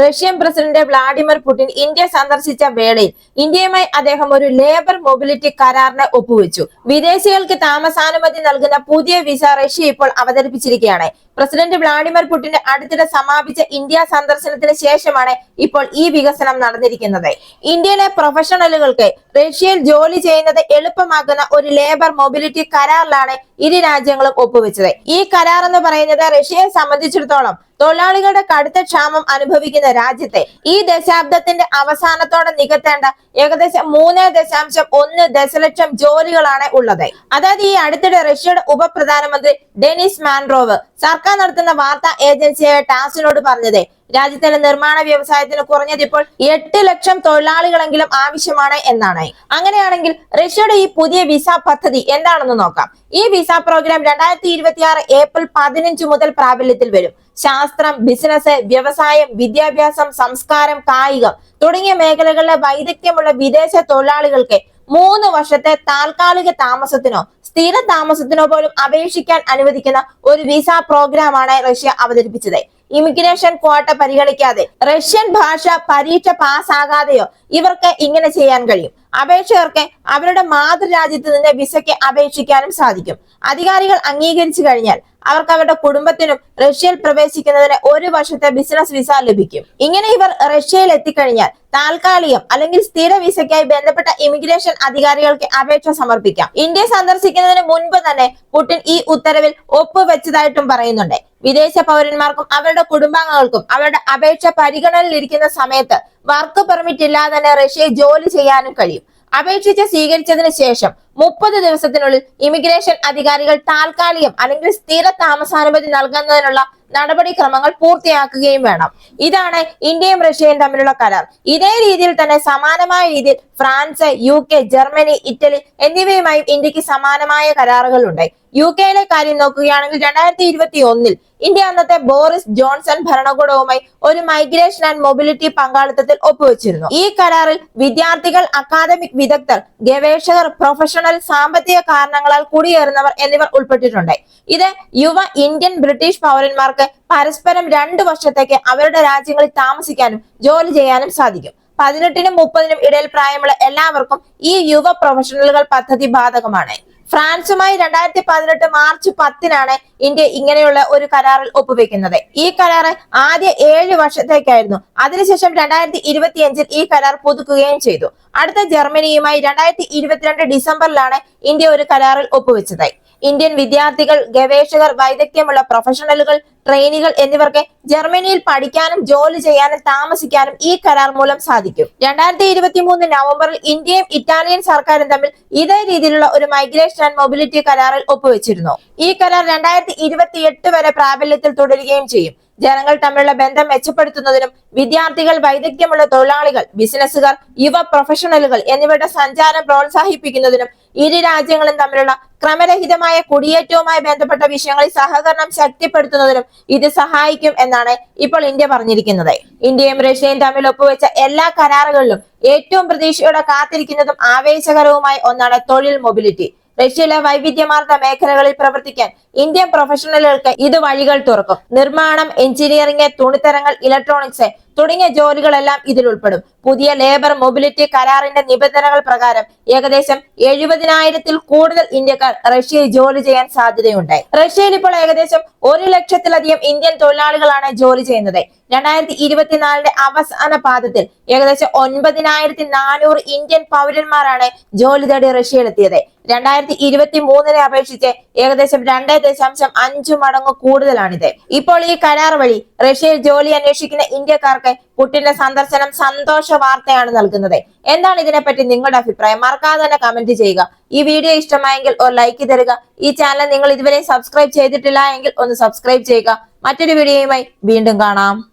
Russian president Vladimir Putin India സന്ദർശിച്ച വേളയിൽ ഇന്ത്യയുമായി അദ്ദേഹം ഒരു ലേബർ മൊബിലിറ്റി കരാറിന് ഒപ്പുവെച്ചു. വിദേശികൾക്ക് താമസാനുമതി നൽകുന്ന പുതിയ വിസ റഷ്യ ഇപ്പോൾ അവതരിപ്പിച്ചിരിക്കുകയാണ്. പ്രസിഡന്റ് വ്ളാഡിമിർ പുടിന്റെ അടുത്തിടെ സമാപിച്ച ഇന്ത്യ സന്ദർശനത്തിന് ശേഷമാണ് ഇപ്പോൾ ഈ വികസനം നടന്നിരിക്കുന്നത്. ഇന്ത്യയിലെ പ്രൊഫഷണലുകൾക്ക് റഷ്യയിൽ ജോലി ചെയ്യുന്നത് എളുപ്പമാക്കുന്ന ഒരു ലേബർ മൊബിലിറ്റി കരാറിലാണ് ഇരു രാജ്യങ്ങളും ഒപ്പുവെച്ചത്. ഈ കരാർ എന്ന് പറയുന്നത് റഷ്യയെ സംബന്ധിച്ചിടത്തോളം തൊഴിലാളികളുടെ കടുത്ത ക്ഷാമം അനുഭവിക്കുന്ന രാജ്യത്തെ ഈ ദശാബ്ദത്തിന്റെ അവസാനത്തോടെ നികത്തേണ്ട ഏകദേശം മൂന്ന് ദശാംശം ഒന്ന് ദശലക്ഷം ജോലികളാണ് ഉള്ളത്. അതായത് ഈ അടുത്തിടെ റഷ്യയുടെ ഉപപ്രധാനമന്ത്രി ഡെനിസ് മാൻറോവ് സർക്കാർ നടത്തുന്ന വാർത്താ ഏജൻസിയായ ടാസിനോട് പറഞ്ഞത് രാജ്യത്തിന്റെ നിർമ്മാണ വ്യവസായത്തിന് കുറഞ്ഞത് ഇപ്പോൾ എട്ട് ലക്ഷം തൊഴിലാളികളെങ്കിലും ആവശ്യമാണ് എന്നാണ്. അങ്ങനെയാണെങ്കിൽ റഷ്യയുടെ ഈ പുതിയ വിസ പദ്ധതി എന്താണെന്ന് നോക്കാം. ഈ വിസ പ്രോഗ്രാം രണ്ടായിരത്തി ഇരുപത്തിയാറ് ഏപ്രിൽ പതിനഞ്ച് മുതൽ പ്രാബല്യത്തിൽ വരും. ശാസ്ത്രം ബിസിനസ് വ്യവസായം വിദ്യാഭ്യാസം സംസ്കാരം കായികം തുടങ്ങിയ മേഖലകളിലെ വൈദഗ്ധ്യമുള്ള വിദേശ തൊഴിലാളികൾക്ക് മൂന്ന് വർഷത്തെ താൽക്കാലിക താമസത്തിനോ സ്ഥിര താമസത്തിനോ പോലും അപേക്ഷിക്കാൻ അനുവദിക്കുന്ന ഒരു വിസ പ്രോഗ്രാമാണ് റഷ്യ അവതരിപ്പിച്ചത്. ഇമിഗ്രേഷൻ ക്വാട്ട പരിഗണിക്കാതെ റഷ്യൻ ഭാഷ പരീക്ഷ പാസ്സാകാതെയോ ഇവർക്ക് ഇങ്ങനെ ചെയ്യാൻ കഴിയും. അപേക്ഷകർക്ക് അവരുടെ മാതൃരാജ്യത്ത് നിന്ന് വിസയ്ക്ക് അപേക്ഷിക്കാനും സാധിക്കും. അധികാരികൾ അംഗീകരിച്ചു കഴിഞ്ഞാൽ അവർക്ക് അവരുടെ കുടുംബത്തിനും റഷ്യയിൽ പ്രവേശിക്കുന്നതിന് ഒരു വർഷത്തെ ബിസിനസ് വിസ ലഭിക്കും. ഇങ്ങനെ ഇവർ റഷ്യയിൽ എത്തിക്കഴിഞ്ഞാൽ താൽക്കാലികം അല്ലെങ്കിൽ സ്ഥിര വിസയ്ക്കായി ബന്ധപ്പെട്ട ഇമിഗ്രേഷൻ അധികാരികൾക്ക് അപേക്ഷ സമർപ്പിക്കാം. ഇന്ത്യ സന്ദർശിക്കുന്നതിന് മുൻപ് തന്നെ പുടിൻ ഈ ഉത്തരവിൽ ഒപ്പുവെച്ചതായിട്ടും പറയുന്നുണ്ട്. വിദേശ പൗരന്മാർക്കും അവരുടെ കുടുംബാംഗങ്ങൾക്കും അവരുടെ അപേക്ഷ പരിഗണനയിലിരിക്കുന്ന സമയത്ത് വർക്ക് പെർമിറ്റ് ഇല്ലാതെ തന്നെ റഷ്യയിൽ ജോലി ചെയ്യാനും കഴിയും. അപേക്ഷിച്ച് സ്വീകരിച്ചതിന് ശേഷം മുപ്പത് ദിവസത്തിനുള്ളിൽ ഇമിഗ്രേഷൻ അധികാരികൾ താൽക്കാലികം അല്ലെങ്കിൽ സ്ഥിര താമസാനുമതി നൽകുന്നതിനുള്ള നടപടിക്രമങ്ങൾ പൂർത്തിയാക്കുകയും വേണം. ഇതാണ് ഇന്ത്യയും റഷ്യയും തമ്മിലുള്ള കരാർ. ഇതേ രീതിയിൽ തന്നെ സമാനമായ രീതിയിൽ France U K Germany Italy എന്നിവയുമായും ഇന്ത്യയ്ക്ക് സമാനമായ കരാറുകളുണ്ട്. യു കെയിലെ കാര്യം നോക്കുകയാണെങ്കിൽ രണ്ടായിരത്തി ഇരുപത്തി ഒന്നിൽ ഇന്ത്യ അന്നത്തെ ബോറിസ് ജോൺസൺ ഭരണകൂടവുമായി ഒരു മൈഗ്രേഷൻ ആൻഡ് മൊബിലിറ്റി പങ്കാളിത്തത്തിൽ ഒപ്പുവെച്ചിരുന്നു. ഈ കരാറിൽ വിദ്യാർത്ഥികൾ അക്കാദമിക് വിദഗ്ധർ ഗവേഷകർ പ്രൊഫഷണൽ സാമ്പത്തിക കാരണങ്ങളാൽ കുടിയേറുന്നവർ എന്നിവർ ഉൾപ്പെട്ടിട്ടുണ്ട്. ഇത് യുവ ഇന്ത്യൻ ബ്രിട്ടീഷ് പൗരന്മാർക്ക് പരസ്പരം രണ്ടു വർഷത്തേക്ക് അവരുടെ രാജ്യങ്ങളിൽ താമസിക്കാനും ജോലി ചെയ്യാനും സാധിക്കും. പതിനെട്ടിനും മുപ്പതിനും ഇടയിൽ പ്രായമുള്ള എല്ലാവർക്കും ഈ യുവ പ്രൊഫഷണലുകൾ പദ്ധതി ബാധകമാണ്. ഫ്രാൻസുമായി രണ്ടായിരത്തി പതിനെട്ട് മാർച്ച് പത്തിനാണ് ഇന്ത്യ ഇങ്ങനെയുള്ള ഒരു കരാറിൽ ഒപ്പുവെക്കുന്നത്. ഈ കരാർ ആദ്യ ഏഴ് വർഷത്തേക്കായിരുന്നു. അതിനുശേഷം രണ്ടായിരത്തി ഇരുപത്തിയഞ്ചിൽ ഈ കരാർ പുതുക്കുകയും ചെയ്തു. അടുത്ത ജർമ്മനിയുമായി രണ്ടായിരത്തി ഇരുപത്തിരണ്ട് ഡിസംബറിലാണ് ഇന്ത്യ ഒരു കരാറിൽ ഒപ്പുവെച്ചത്. ഇന്ത്യൻ വിദ്യാർത്ഥികൾ ഗവേഷകർ വൈദഗ്ധ്യമുള്ള പ്രൊഫഷണലുകൾ ട്രെയിനികൾ എന്നിവർക്ക് ജർമ്മനിയിൽ പഠിക്കാനും ജോലി ചെയ്യാനും താമസിക്കാനും ഈ കരാർ മൂലം സാധിക്കും. രണ്ടായിരത്തി ഇരുപത്തി മൂന്ന് നവംബറിൽ ഇന്ത്യയും ഇറ്റാലിയൻ സർക്കാരും തമ്മിൽ ഇതേ രീതിയിലുള്ള ഒരു മൈഗ്രേഷൻ ആൻഡ് മൊബിലിറ്റി കരാറിൽ ഒപ്പുവെച്ചിരുന്നു. ഈ കരാർ രണ്ടായിരത്തി ഇരുപത്തി എട്ട് വരെ പ്രാബല്യത്തിൽ തുടരുകയും ചെയ്യും. ജനങ്ങൾ തമ്മിലുള്ള ബന്ധം മെച്ചപ്പെടുത്തുന്നതിനും വിദ്യാർത്ഥികൾ വൈദഗ്ധ്യമുള്ള തൊഴിലാളികൾ ബിസിനസ്സുകാർ യുവ പ്രൊഫഷണലുകൾ എന്നിവരുടെ സഞ്ചാരം പ്രോത്സാഹിപ്പിക്കുന്നതിനും ഇരു രാജ്യങ്ങളും തമ്മിലുള്ള ക്രമരഹിതമായ കുടിയേറ്റവുമായി ബന്ധപ്പെട്ട വിഷയങ്ങളിൽ സഹകരണം ശക്തിപ്പെടുത്തുന്നതിനും ഇത് സഹായിക്കും എന്നാണ് ഇപ്പോൾ ഇന്ത്യ പറഞ്ഞിരിക്കുന്നത്. ഇന്ത്യയും റഷ്യയും തമ്മിൽ ഒപ്പുവെച്ച എല്ലാ കരാറുകളിലും ഏറ്റവും പ്രതീക്ഷയോടെ കാത്തിരിക്കുന്നതും ആവേശകരവുമായ ഒന്നാണ് തൊഴിൽ മൊബിലിറ്റി. റഷ്യയിലെ വൈവിധ്യമാർന്ന മേഖലകളിൽ പ്രവർത്തിക്കാൻ ഇന്ത്യൻ പ്രൊഫഷണലുകൾക്ക് ഇത് വഴികൾ തുറക്കും. നിർമ്മാണം എഞ്ചിനീയറിംഗ് തുണിത്തരങ്ങൾ ഇലക്ട്രോണിക്സ് തുടങ്ങിയ ജോലികളെല്ലാം ഇതിൽ ഉൾപ്പെടും. പുതിയ ലേബർ മൊബിലിറ്റി കരാറിന്റെ നിബന്ധനകൾ പ്രകാരം ഏകദേശം എഴുപതിനായിരത്തിൽ കൂടുതൽ ഇന്ത്യക്കാർ റഷ്യയിൽ ജോലി ചെയ്യാൻ സാധ്യതയുണ്ട് റഷ്യയിൽ ഇപ്പോൾ ഏകദേശം ഒരു ലക്ഷത്തിലധികം ഇന്ത്യൻ തൊഴിലാളികളാണ് ജോലി ചെയ്യുന്നത്. രണ്ടായിരത്തി ഇരുപത്തിനാലിന്റെ അവസാന പാദത്തിൽ ഏകദേശം ഒൻപതിനായിരത്തി നാനൂറ് ഇന്ത്യൻ പൗരന്മാരാണ് ജോലി തേടി റഷ്യയിലെത്തിയത്. രണ്ടായിരത്തി ഇരുപത്തി മൂന്നിനെ അപേക്ഷിച്ച് ഏകദേശം രണ്ടേ ദശാംശം അഞ്ചു മടങ്ങ് കൂടുതലാണിത്. ഇപ്പോൾ ഈ കരാർ വഴി റഷ്യയിൽ ജോലി അന്വേഷിക്കുന്ന ഇന്ത്യക്കാർക്ക് പുട്ടിന്റെ സന്ദർശനം സന്തോഷ വാർത്തയാണ് നൽകുന്നത്. എന്താണ് ഇതിനെപ്പറ്റി നിങ്ങളുടെ അഭിപ്രായം? മറക്കാതെ തന്നെ കമന്റ് ചെയ്യുക. ഈ വീഡിയോ ഇഷ്ടമായെങ്കിൽ ഒരു ലൈക്ക് തരിക. ഈ ചാനൽ നിങ്ങൾ ഇതുവരെ സബ്സ്ക്രൈബ് ചെയ്തിട്ടില്ല എങ്കിൽ ഒന്ന് സബ്സ്ക്രൈബ് ചെയ്യുക. മറ്റൊരു വീഡിയോയുമായി വീണ്ടും കാണാം.